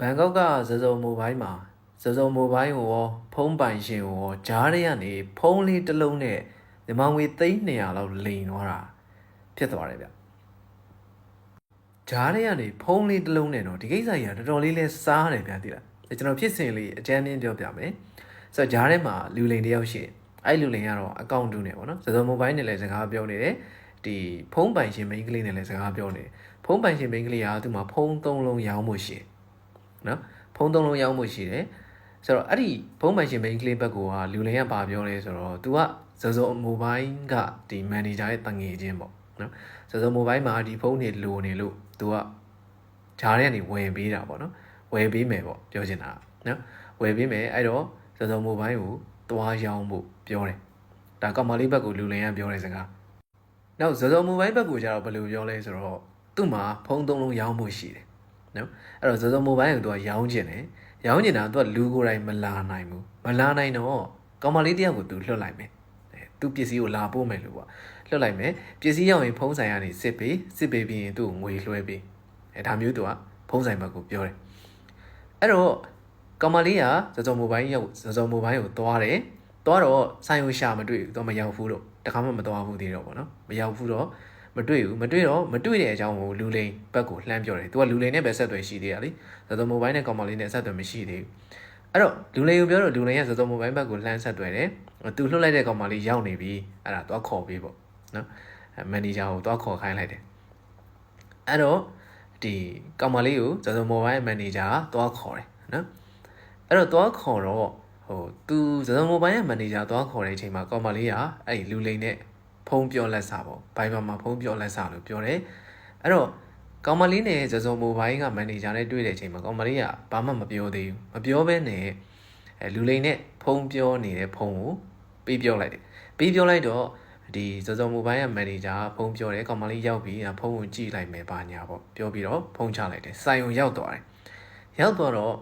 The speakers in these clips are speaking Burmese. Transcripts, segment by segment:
ဘန်ကောက်ကဇဇုံမိုဘိုင်းမှာဇဇုံမိုဘိုင်းကိုရောဖုံးပိုင်ရှင်ကိုရောဂျားတွေကနေဖုံးလေးတစ်လုံးနဲ့မြန်မာငွေ300လောက်လိန်သွားတာဖြစ်သွားတယ်ဗျဂျားတွေကနေဖုံးလေးတစ်လုံးနဲ့တော့ဒီကိစ္စကြီးကတော်တော်လေးလဲစားတယ်ဗျသိလားအဲကျွန်တော်ဖြစ်စဉ်လေးအကြမ်းမြင်ပြောပြမယ်ဆိုတော့ဂျားထဲမှာလူလိန်တယောက်ရှိတယ်အဲ့လူလိန်ကတော့အကောင့်တူနေပေါ့နော်ဇဇုံမိုဘိုင်းနဲ့လည်းစကားပြောနေတယ်ဒီဖုံးပိုင်ရှင်မိန်းကလေးနဲ့လည်းစကားပြောနေတယ်ဖုံးပိုင်ရှင်မိန်းကလေးကသူ့မှာဖုံးသုံးလုံးရောင်းမှုရှိတယ် နော်ဖုံးသုံးလုံးရောင်းမှုရှိတယ်ဆိုတော့အဲ့ဒီဖုံးပိုင်ရှင်မိန်းကလေးဘက်ကကလူလိန်ကဘာပြောလဲဆိုတော့ तू ကဇဇုံမိုဘိုင်းကဒီမန်နေဂျာရဲ့တငယ်ချင်းပေါ့နော်ဇဇုံမိုဘိုင်းမှာဒီဖုန်းတွေလိုနေလို့ तू ကဂျားထဲကနေဝယ်ပေးတာပေါ့နော်ဝယ်ပေးမယ်ပေါ့ပြောချင်တာနော်ဝယ်ပေးမယ်အဲ့တော့ဇဇုံမိုဘိုင်းကိုသွားရောင်းဖို့ပြောတယ်ဒါကောင်မလေးဘက်ကိုလူလိန်ကပြောတဲ့စကားနောက်ဇဇုံမိုဘိုင်းဘက်ကိုကျတော့ဘယ်လိုပြောလဲဆိုတော့သူ့မှာဖုန်းသုံးလုံးရောင်းဖို့ရှိတယ် နော်အဲ့တော့ Zozo Mobile ကိုသူကရောင်းကျင်တယ်ရောင်းကျင်တာသူကလူကိုယ်တိုင်မလာနိုင်ဘူးမလာနိုင်တော့ကောင်မလေးတယောက်ကိုသူလွှတ်လိုက်မယ်သူပစ္စည်းကိုလာပို့မယ်လို့ပေါ့လွှတ်လိုက်မယ်ပစ္စည်းရောက်ရင်ဖုံးဆိုင်ကနေစစ်ပေးစစ်ပေးပြီးရင်သူ့ကိုငွေလွှဲပေးအဲဒါမျိုးသူကဖုံးဆိုင်ဘက်ကိုပြောတယ်အဲ့တော့ကောင်မလေးကဇဇော်မိုဘိုင်းရောက်ဇဇော်မိုဘိုင်းကိုသွားတယ်သွားတော့ဆိုင်ကိုရှာမတွေ့ဘူးသူမရောက်ဘူးတော့တခါမှမသွားဘူးသေးတော့ပေါ့နော်မရောက်ဘူးတော့ မတွေ့ဘူးမတွေ့တော့မတွေ့တဲ့အကြောင်းကိုလူလိန်ဘက်ကိုလှမ်းပြောတယ်သူကလူလိန်နဲ့ပဲဆက်သွယ်ရှိသေးတာလေဇဇုံမိုဘိုင်းနဲ့ကောင်မလေးနဲ့ဆက်သွယ်မရှိသေးဘူးအဲ့တော့လူလိန်ကိုပြောတော့လူလိန်ကဇဇုံမိုဘိုင်းဘက်ကိုလှမ်းဆက်သွယ်တယ်သူလှုပ်လိုက်တဲ့ကောင်မလေးရောက်နေပြီအဲ့ဒါသွားခေါ်ပေးပေါ့နော်မန်နေဂျာကိုသွားခေါ်ခိုင်းလိုက်တယ်အဲ့တော့ဒီကောင်မလေးကိုဇဇုံမိုဘိုင်းမန်နေဂျာကသွားခေါ်တယ်နော်အဲ့တော့သွားခေါ်တော့ဟိုသူဇဇုံမိုဘိုင်းရဲ့မန်နေဂျာသွားခေါ်တဲ့အချိန်မှာကောင်မလေးကအဲ့ဒီလူလိန်နဲ့ ဖုန်းပြောလက်စာပေါ့ဘိုင်ဘာမှာဖုန်းပြောလက်စာလို့ပြောတယ်အဲ့တော့ကောင်မလေးနဲ့ဇဇုံမိုဘိုင်းကမန်နေဂျာနဲ့တွေ့တဲ့အချိန်မှာကောင်မလေးကဘာမှမပြောသေးဘူးမပြောဘဲနဲ့အဲလူလိန်နဲ့ဖုန်းပြောနေတဲ့ဖုန်းကိုပေးပြောလိုက်တယ်ပေးပြောလိုက်တော့ဒီဇဇုံမိုဘိုင်းရဲ့မန်နေဂျာဖုန်းပြောတယ်ကောင်မလေးရောက်ပြီးဖုန်းကိုကြည့်လိုက်မယ်ပါညာပေါ့ပြောပြီးတော့ဖုန်းချလိုက်တယ်စိုင်ုံရောက်သွားတယ်ရောက်သွားတော့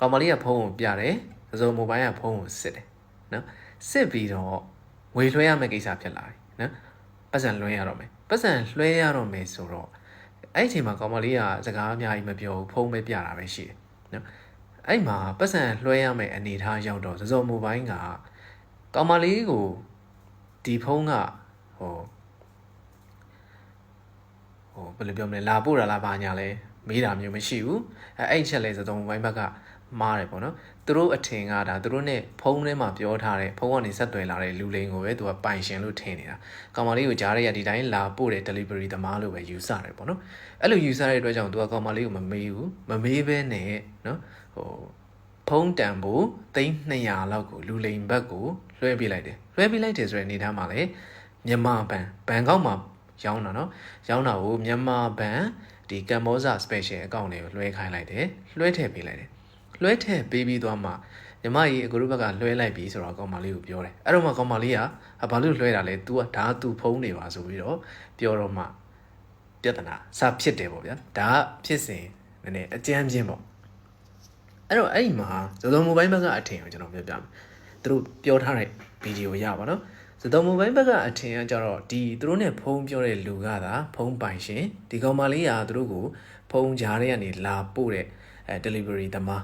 ကောင်မလေးကဖုန်းကိုပြတယ်ဇဇုံမိုဘိုင်းကဖုန်းကိုစစ်တယ်နော်စစ်ပြီးတော့ဝေလွှဲရမယ့်ကိစ္စဖြစ်လာတယ် နော်ပတ်စံလွှဲရတော့မယ်ပတ်စံလွှဲရတော့မယ်ဆိုတော့အဲ့ဒီအချိန်မှာကောင်မလေးကစကားအများကြီးမပြောဘူးဖုန်းပဲပြတာပဲရှိတယ်နော်အဲ့မှာပတ်စံလွှဲရမယ့်အနေအထားရောက်တော့ဇဇုံမိုဘိုင်းကကောင်မလေးကိုဒီဖုန်းကဟိုဟိုဘယ်လိုပြောမလဲလာပို့တာလားဘာညာလဲမေးတာမျိုးမရှိဘူးအဲအဲ့ချက်လဲဇဇုံမိုဘိုင်းဘက်က မားတယ်ပေါ့နော်သူတို့အထင်ကဒါသူတို့ ਨੇ ဖုန်းထဲမှာပြောထားတဲ့ဖုန်းကနေဆက်သွယ်လာတဲ့လူလိန်ကိုပဲသူကပိုင်ရှင်လို့ထင်နေတာကောင်မလေးကိုကြားရရဒီတိုင်းလာပို့တဲ့ delivery သမားလို့ပဲယူဆတယ်ပေါ့နော်အဲ့လိုယူဆတဲ့အတွက်ကြောင့်သူကကောင်မလေးကိုမမေးဘူးမမေးဘဲနဲ့နော်ဟိုဖုန်းတန်ဖို့3200လောက်ကိုလူလိန်ဘက်ကိုလွှဲပေးလိုက်တယ်လွှဲပေးလိုက်တယ်ဆိုတဲ့အနေထားမှာလေမြန်မာဘန်ဘန်ကောက်မှာရောင်းတာနော်ရောင်းတာကိုမြန်မာဘန်ဒီကမ္ဘောဇာ special account တွေကိုလွှဲခိုင်းလိုက်တယ်လွှဲထည့်ပေးလိုက်တယ် လွှဲထည့်ပေးပြီးသွားမှညီမကြီးအကူတို့ဘက်ကလွှဲလိုက်ပြီဆိုတော့ကောင်မလေးကိုပြောတယ်အဲ့တော့မှကောင်မလေးကဘာလို့လွှဲတာလဲ तू ကဒါက तू ဖုံးနေပါဆိုပြီးတော့ပြောတော့မှပြဿနာစဖြစ်တယ်ပေါ့ဗျာဒါကဖြစ်စဉ်နည်းနည်းအကြမ်းပြင်းပေါ့အဲ့တော့အဲ့ဒီမှာဇော်ဇော်မိုဘိုင်းဘက်ကအထင်ကိုကျွန်တော်ပြောပြမယ်သူတို့ပြောထားတဲ့ဗီဒီယိုရပါတော့ဇော်ဇော်မိုဘိုင်းဘက်ကအထင်ကကြတော့ဒီသူတို့ ਨੇ ဖုံးပြောတဲ့လူကသာဖုံးပိုင်ရှင်ဒီကောင်မလေးကသူတို့ကိုဖုံးကြားထဲကနေလာပို့တဲ့အဲ delivery သမား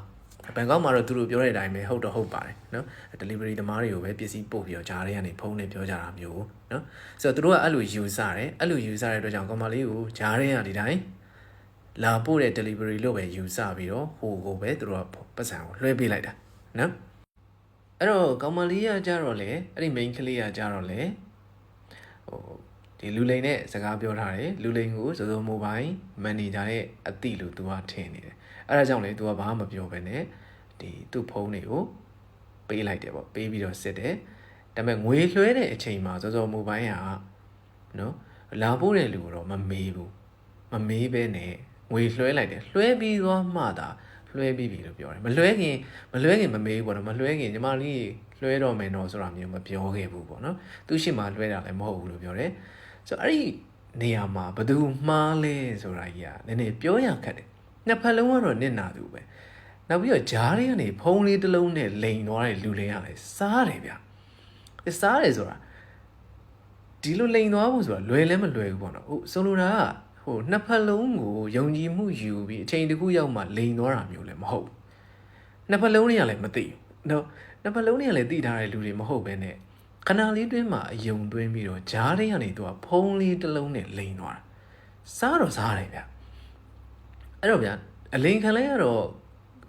ဘန်ကောက်မှာတော့သူတို့ပြောတဲ့အတိုင်းပဲဟုတ်တော့ဟုတ်ပါတယ်နော် delivery သမားတွေကိုပဲပစ္စည်းပို့ပြီးတော့ဂျားတွေကနေဖုန်းနဲ့ပြောကြတာမျိုးနော်ဆိုတော့သူတို့ကအဲ့လိုယူဆတယ်အဲ့လိုယူဆတဲ့အတွက်ကြောင့်ကောင်မလေးကိုဂျားတွေကဒီတိုင်းလာပို့တဲ့ delivery လို့ပဲယူဆပြီးတော့ဟိုကိုပဲသူတို့ကပတ်စံကိုလွှဲပေးလိုက်တာနော်အဲ့တော့ကောင်မလေးကကြတော့လေအဲ့ဒီ main ကလေးကကြတော့လေဟိုဒီလူလိန်နဲ့စကားပြောထားတယ်လူလိန်ကိုဇဇိုမိုဘိုင်းမန်နေဂျာရဲ့အတိလို့သူကထင်နေတယ်အဲ့ဒါကြောင့်လေ तू ကဘာမှမပြောဘဲနဲ့ ဒီသူ့ဖုန်းတွေကိုပေးလိုက်တယ်ပေါ့ပေးပြီးတော့စစ်တယ်ဒါပေမဲ့ငွေလွှဲတဲ့အချိန်မှာစောစောမိုဘိုင်းကနော်လာပို့တဲ့လူကတော့မမေးဘူးမမေးဘဲနဲ့ငွေလွှဲလိုက်တယ်လွှဲပြီးသွားမှသာလွှဲပြီးပြီလို့ပြောတယ်မလွှဲခင်မလွှဲခင်မမေးဘူးပေါ့နော်မလွှဲခင်ညီမလေးလွှဲတော့မယ်တော့ဆိုတာမျိုးမပြောခဲ့ဘူးပေါ့နော်သူရှိမှလွှဲတာလည်းမဟုတ်ဘူးလို့ပြောတယ်ဆိုတော့အဲ့ဒီနေရာမှာဘသူမှားလဲဆိုတာကြီးကနည်းနည်းပြောရခက်တယ်နှစ်ဖက်လုံးကတော့နစ်နာသူပဲ နောက်ပြီးတော့ဂျားတွေကနေဖုံးလေးတစ်လုံးနဲ့လိန်သွားတဲ့လူတွေရတယ်စားတယ်ဗျစားတယ်ဆိုတာဒီလိုလိန်သွားဖို့ဆိုတာလွယ်လဲမလွယ်ဘူးပေါ့နော်ဟုတ်ဆိုလိုတာကဟိုနှစ်ဖက်လုံးကိုယုံကြည်မှုယူပြီးအချိန်တစ်ခုရောက်မှလိန်သွားတာမျိုးလည်းမဟုတ်ဘူးနှစ်ဖက်လုံးတွေကလည်းမသိဘူးနော်နှစ်ဖက်လုံးတွေကလည်းသိထားတဲ့လူတွေမဟုတ်ဘဲနဲ့ခဏလေးတွင်းမှာအယုံသွင်းပြီးတော့ဂျားတွေကနေသူကဖုံးလေးတစ်လုံးနဲ့လိန်သွားတာစားတော့စားတယ်ဗျအဲ့တော့ဗျအလိန်ခံလိုက်ရတော့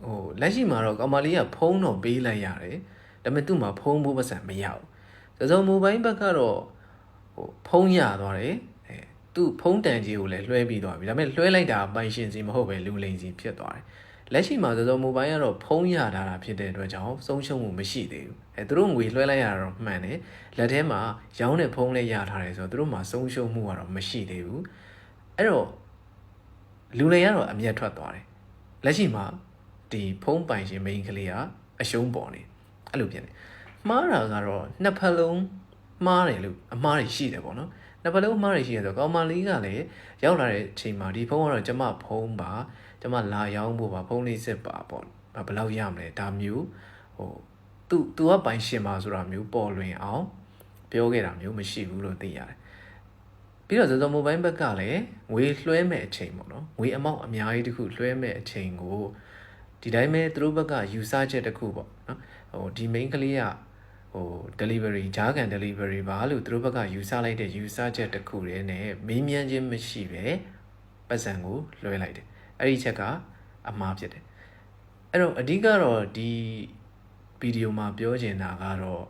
ဟိုလက်ရှိမှာတော့ကောင်မလေးကဖုံးတော့ပေးလိုက်ရတယ်ဒါပေမဲ့သူ့မှာဖုံးဖို့ပတ်စံမရဘူးသစုံမိုဘိုင်းဘက်ကတော့ဟိုဖုံးရသွားတယ်အဲသူ့ဖုံးတန်ကြီးကိုလည်းလွှဲပြီးသွားပြီဒါပေမဲ့လွှဲလိုက်တာပိုင်ရှင်စီမဟုတ်ပဲလူလိန်စီဖြစ်သွားတယ်လက်ရှိမှာသစုံမိုဘိုင်းကတော့ဖုံးရတာတာဖြစ်တဲ့အတွက်ကြောင့်ဆုံးရှုံးမှုမရှိသေးဘူးအဲသူတို့ငွေလွှဲလိုက်ရတာတော့မှန်တယ်လက်ထဲမှာရောင်းတဲ့ဖုံးလေးရထားတယ်ဆိုတော့သူတို့မှာဆုံးရှုံးမှုကတော့မရှိသေးဘူးအဲ့တော့လူလိန်ကတော့အမျက်ထွက်သွားတယ်လက်ရှိမှာ ဒီဖုံးပိုင်ရှင်မိန်းကလေးကအရှုံးပေါ်နေအဲ့လိုဖြစ်နေမှားတာကတော့နှစ်ဖက်လုံးမှားတယ်လို့အမှားတွေရှိတယ်ပေါ့နော်နှစ်ဖက်လုံးအမှားတွေရှိတယ်ဆိုတော့ကောင်မလေးကလည်းရောက်လာတဲ့အချိန်မှာဒီဖုံးကတော့ကျမဖုံးပါကျမလာရောင်းဖို့ပါဖုံးလေးစစ်ပါပေါ့ဘယ်လောက်ရမလဲဒါမျိုးဟိုသူသူကပိုင်ရှင်ပါဆိုတာမျိုးပေါ်လွင်အောင်ပြောခဲ့တာမျိုးမရှိဘူးလို့သိရတယ်ပြီးတော့ဇော်မိုဘိုင်းဘက်ကလည်းငွေလွှဲမဲ့အချိန်ပေါ့နော်ငွေအမောက်အများကြီးတခုလွှဲမဲ့အချိန်ကို ဒီတိုင်းပဲသူတို့ဘက်ကယူဆချက်တစ်ခုပေါ့နော်ဟိုဒီ main ကလေးကဟို delivery ဂျားကန် delivery ပါလို့သူတို့ဘက်ကယူဆလိုက်တဲ့ယူဆချက်တစ်ခုတည်းနဲ့မေးမြန်းခြင်းမရှိပဲပတ်စံကိုလွှဲလိုက်တယ်အဲ့ဒီချက်ကအမှားဖြစ်တယ်အဲ့တော့အဓိကတော့ဒီဗီဒီယိုမှာပြောချင်တာကတော့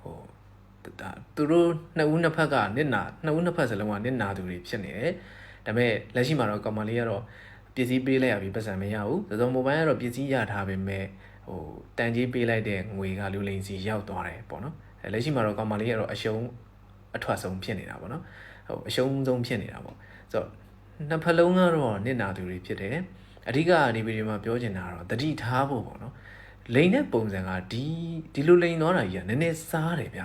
ဟိုဒါသူတို့နှစ်ဦးနှစ်ဖက်ကနစ်နာနှစ်ဦးနှစ်ဖက်စလုံးကနစ်နာသူတွေဖြစ်နေတယ်ဒါပေမဲ့လက်ရှိမှာတော့ကောင်မလေးကတော့ ပစ္စည်းပေးလိုက်ရပြီပတ်စံမရဘူးသစုံမိုဘိုင်းကတော့ပစ္စည်းရထားပေမဲ့ဟိုတန်ကြီးပေးလိုက်တဲ့ငွေကလူလိန်စီရောက်သွားတယ်ပေါ့နော်အဲလက်ရှိမှာတော့ကောင်မလေးကတော့အရှုံးအထွက်ဆုံးဖြစ်နေတာပေါ့နော်ဟိုအရှုံးဆုံးဖြစ်နေတာပေါ့ဆိုတော့နှစ်ဖက်လုံးကတော့နစ်နာသူတွေဖြစ်တယ်အဓိကဒီဗီဒီယိုမှာပြောချင်တာကတော့တတိထားဖို့ပေါ့နော်လိန်တဲ့ပုံစံကဒီဒီလိုလိန်သွားတာကြီးကနည်းနည်းစားတယ်ဗျ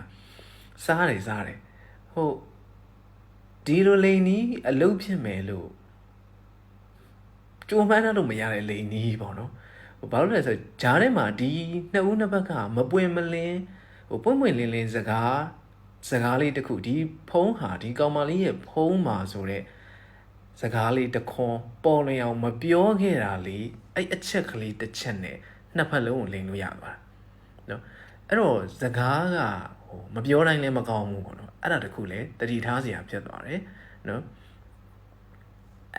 စားတယ်စားတယ်ဟုတ်ဒီလိုလိန်နီးအလုတ်ဖြစ်မယ်လို့ ကြိုးမှန်းတော့မရတဲ့လိန်နီးပေါ့နော်ဟိုဘာလို့လဲဆိုဂျားထဲမှာဒီနှစ်ဦးနှစ်ဘက်ကမပွင့်မလင်းဟိုပွင့်ပွင့်လင်းလင်းစကားစကားလေးတစ်ခုဒီဖုံးဟာဒီကောင်မလေးရဲ့ဖုံးမှာဆိုတဲ့စကားလေးတခွန်ပေါ်လျောင်မပြောခဲ့တာလေအဲ့အချက်ကလေးတစ်ချက်နဲ့နှစ်ဖက်လုံးကိုလိန်လို့ရသွားတာနော်အဲ့တော့စကားကဟိုမပြောတိုင်းလည်းမကောင်းဘူးပေါ့နော်အဲ့ဒါတခုလည်းတတိထားစရာဖြစ်သွားတယ်နော်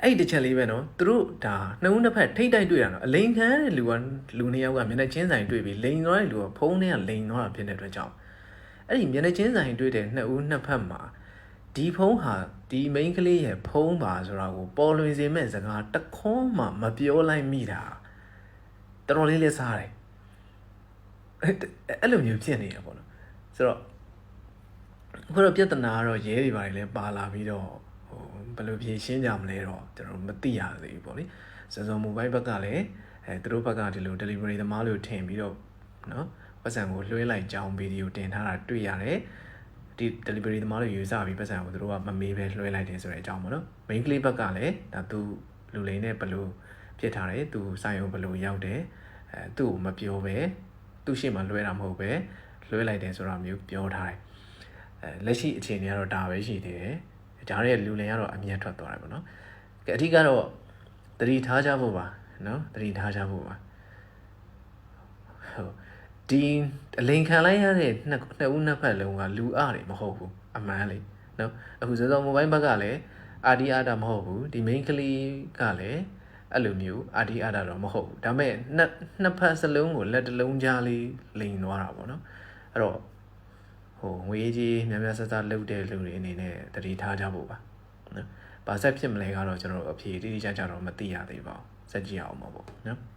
အဲ့ဒီတစ်ချက်လေးပဲနော်သူတို့ဒါနှစ်ဦးနှစ်ဖက်ထိတ်တိုက်တွေ့တာနော်အလိန်ခံတဲ့လူကလူနှစ်ယောက်ကမျက်နှာချင်းဆိုင်တွေ့ပြီးလိန်သွားတဲ့လူကဖုံးထဲကလိန်သွားတာဖြစ်တဲ့အတွက်ကြောင့်အဲ့ဒီမျက်နှာချင်းဆိုင်တွေ့တဲ့နှစ်ဦးနှစ်ဖက်မှာဒီဖုံးဟာဒီ main ကလေးရဲ့ဖုံးပါဆိုတာကိုပေါ်လွင်စေမဲ့စကားတခွန်းမှမပြောလိုက်မိတာတော်တော်လေးလေးစားတယ်အဲ့လိုမျိုးဖြစ်နေရပေါ့နော်ဆိုတော့ခုတော့ပြဿနာကတော့ရဲတွေပါတယ်လည်းပါလာပြီးတော့ဟို ဘယ်လိုဖြေရှင်းကြမလဲတော့ကျွန်တော်မသိရသေးဘူးပေါ့လေစစုံမိုဘိုင်းဘက်ကလည်းအဲသူတို့ဘက်ကဒီလို delivery သမားလို့ထင်ပြီးတော့နော်ပတ်စံကိုလွှဲလိုက်ကြောင်းဗီဒီယိုတင်ထားတာတွေ့ရတယ်ဒီ delivery သမားတွေယူဆပြီးပတ်စံကိုသူတို့ကမမေးပဲလွှဲလိုက်တယ်ဆိုတဲ့အကြောင်းပေါ့နော် main ကလေးဘက်ကလည်းဒါသူလူလိန်နဲ့ဘယ်လိုဖြစ်ထားတယ်သူဆိုင်ရုံဘယ်လိုရောက်တယ်အဲသူ့ကိုမပြောပဲသူ့ရှေ့မှာလွှဲတာမဟုတ်ပဲလွှဲလိုက်တယ်ဆိုတာမျိုးပြောထားတယ်အဲလက်ရှိအခြေအနေကတော့ဒါပဲရှိသေးတယ် ဒါရဲ့လူလင်ကတော့အမြတ်ထွက်သွားတယ်ပေါ့နော်ကဲအဓိကတော့သတိထားကြဖို့ပါနော်သတိထားကြဖို့ပါဟုတ်ဒီအလိန်ခံလိုက်ရတဲ့နှစ်နှစ်ဦးနှစ်ဖက်လုံးကလူအတွေမဟုတ်ဘူးအမှန်လေနော်အခုစေစောမိုဘိုင်းဘက်ကလည်းအာဒီအာတာမဟုတ်ဘူးဒီ main ကလေးကလည်းအဲ့လိုမျိုးအာဒီအာတာတော့မဟုတ်ဘူးဒါပေမဲ့နှစ်နှစ်ဖက်စလုံးကိုလက်တစ်လုံးကြားလေးလိန်သွားတာပေါ့နော်အဲ့တော့ ဟိုငွေကြီးများများဆဆလှုပ်တဲ့လူတွေအနေနဲ့တတိထားကြဖို့ပါနော်။ဘာဆက်ဖြစ်မလဲကတော့ကျွန်တော်တို့အဖြေတိတိကျကျတော့မသိရသေးပါဘူး။စက်ကြည့်အောင်ပါပေါ့နော်။